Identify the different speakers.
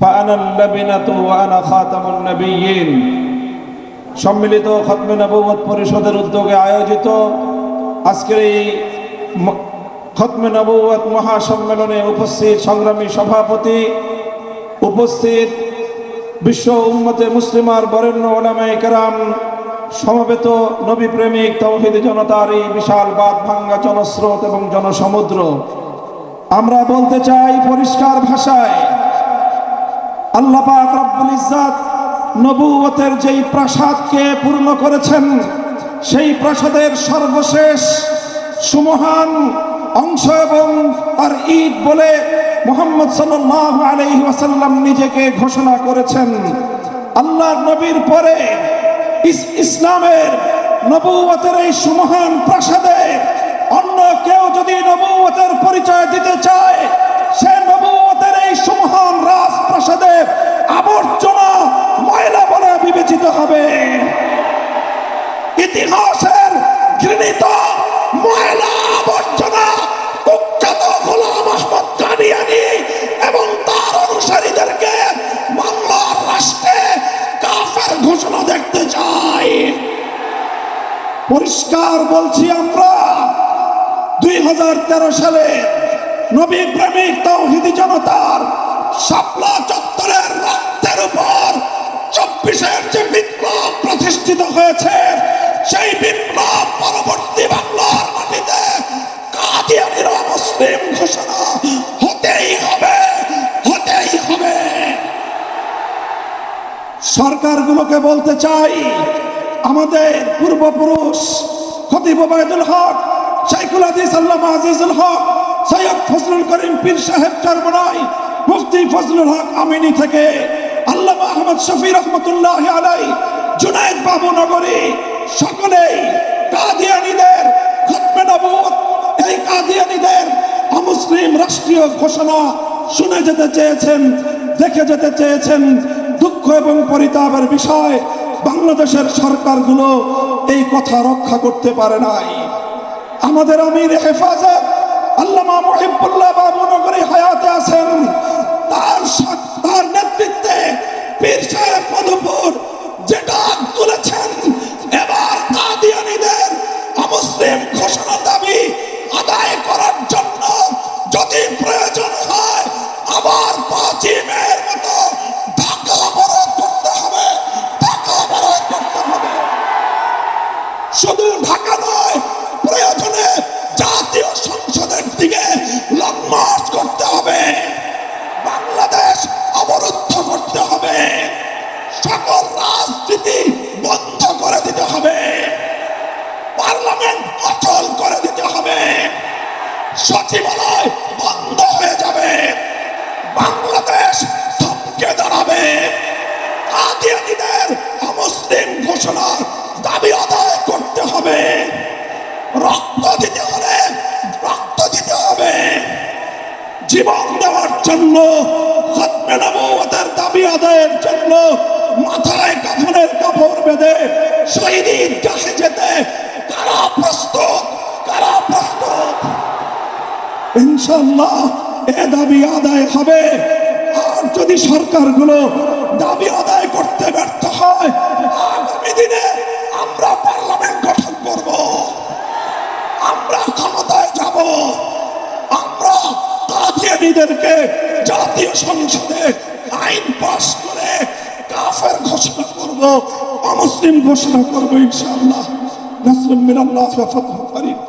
Speaker 1: فأنا اللبنة وأنا خاتم النبيين সম্মিলিত খতমে নবুয়ত পরিষদের উদ্যোগে আয়োজিত আজকের এই ম- খতমে নবুয়ত মহাসম্মেলনে উপস্থিত সংগ্রামী সভাপতি উপস্থিত বিশ্ব উম্মতে মুসলিমার বরেণ্য ওলামায়ে কেরাম সমবেত নবী প্রেমিক তৌহিদ জনতার এই বিশাল বাদ ভাঙ্গা জনস্রোত এবং জনসমুদ্র আমরা বলতে চাই পরিষ্কার ভাষায় আল্লাহ পাক রব্বুল ইজ্জাত নবুয়তের যেই প্রাসাদকে পূর্ণ করেছেন, সেই প্রাসাদের সর্বশেষ সুমহান অংশ এবং তার ঈদ বলে মোহাম্মদ সাল্লাল্লাহু আলাইহি ওয়াসাল্লাম নিজেকে ঘোষণা করেছেন। আল্লাহর নবীর পরে ইস- ইসলামের নবুয়তের এই সুমহান প্রাসাদে অন্য কেউ যদি নবুয়তের পরিচয় দিতে চায় সে নবুয়তের এই সুমহান রাজপ্রাসাদে আবর্জনা ময়লা বলে বিবেচিত হবে। ইতিহাসের ঘৃণিত ময়লা আবর্জনা কুখ্যাত গোলাম আহমদ কাদিয়ানি এবং তার অনুসারীদেরকে বাংলার রাষ্ট্রে কাফের ঘোষণা দেখতে চাই। পরিষ্কার বলছি আমরা, দুই হাজার তেরো সালে নবী প্রেমিক তৌহিদি জনতার শাপলা চত্বরের রক্তের উপর চব্বিশের যে বিপ্লব প্রতিষ্ঠিত হয়েছে, সেই বিপ্লব পরবর্তী বাংলার মাটিতে কাদিয়ানিরা মুসলিম ঘোষণা হতেই হবে হতেই হবে। সরকারগুলোকে বলতে চাই, আমাদের পূর্বপুরুষ খতিব হক, শাইখুল হাদিস আজিজুল হক, সৈয়দ ফজলুল করিম পীর সাহেব চরমনাই মুফতি ফজলুল হক আমিনী থেকে আল্লামা আহমদ শফি রহমতুল্লাহ আলাই জুনায়েদ বাবু নগরী সকলেই কাদিয়ানীদের খতমে নবুয়ত এই কাদিয়ানীদের অমুসলিম রাষ্ট্রীয় ঘোষণা শুনে যেতে চেয়েছেন, দেখে যেতে চেয়েছেন। দুঃখ এবং পরিতাপের বিষয় বাংলাদেশের সরকারগুলো এই কথা রক্ষা করতে পারে নাই। আমাদের আমির হেফাজত আল্লামা মুহিবুল্লাহ বাবু নগরী হায়াতে আছেন। মধুপুর যে ডাক তুলেছেন, এবার কাদিয়ানীদের অমুসলিম ঘোষণা দাবি আদায় করার জন্য যদি প্রয়োজন হয়, আবার পাঁচই মেয়ের মতো ঢাকা অবরোধ করতে হবে, ঢাকা অবরোধ করতে হবে। শুধু ঢাকা নয়, প্রয়োজনে জাতীয় সংসদের দিকে সকল রাজনীতি বন্ধ করে দিতে হবে। পার্লামেন্ট অচল করে দিতে হবে। সচিবালয় বন্ধ হয়ে যাবে। বাংলাদেশ থমকে দাঁড়াবে। কাদিয়ানীদের অমুসলিম ঘোষণার দাবি আদায় করতে হবে। রক্ত দিতে হলে রক্ত দিতে হবে। জীবন দেওয়ার জন্য খতমে নবুয়তের দাবি আদায়ের জন্য বেঁধে শহীদ ঈদগাহে যেতে কারা প্রস্তুত? কারা প্রস্তুত? ইনশাল্লাহ এ দাবি আদায় হবে। আর যদি সরকারগুলো দাবি আদায় করতে ব্যর্থ হয়, আগামী দিনে আমরা পার্লামেন্ট গঠন করব। আমরা ক্ষমতায় যাব। আমরা কাদিয়ানীদেরকে জাতীয় সংসদে আইন পাশ করে কাফের ঘোষণা করব। অমুসলিম ঘোষণা করব ইনশাআল্লাহ। নাসরুম মিনাল্লাহ ওয়া ফাতহুন করিম